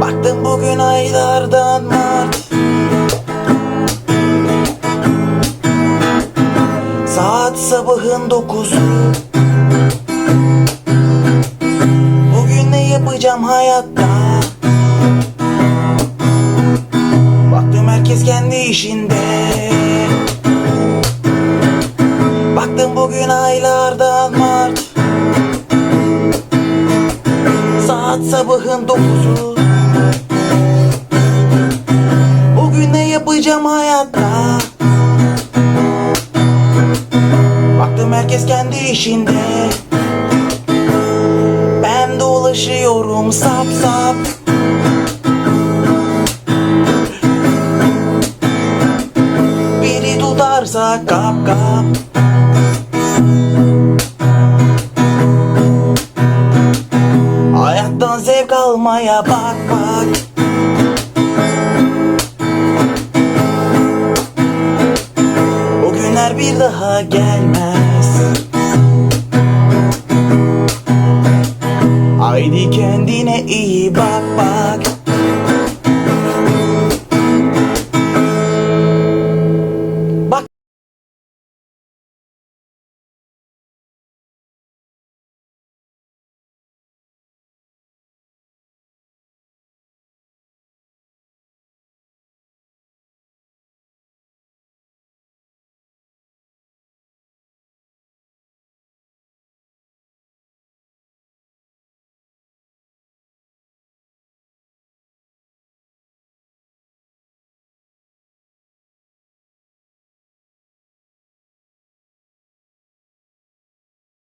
Baktım bugün aylardan Mart. Saat sabahın dokuzu. Bugün ne yapacağım hayatta? Baktım herkes kendi işinde sabahın dokuzu. Bugün ne yapacağım hayatta? Baktım herkes kendi işinde. Ben dolaşıyorum sap sap. Biri tutarsa kap kap olmaya bak bak O günler bir daha gelmez. Haydi kendine iyi bak bak.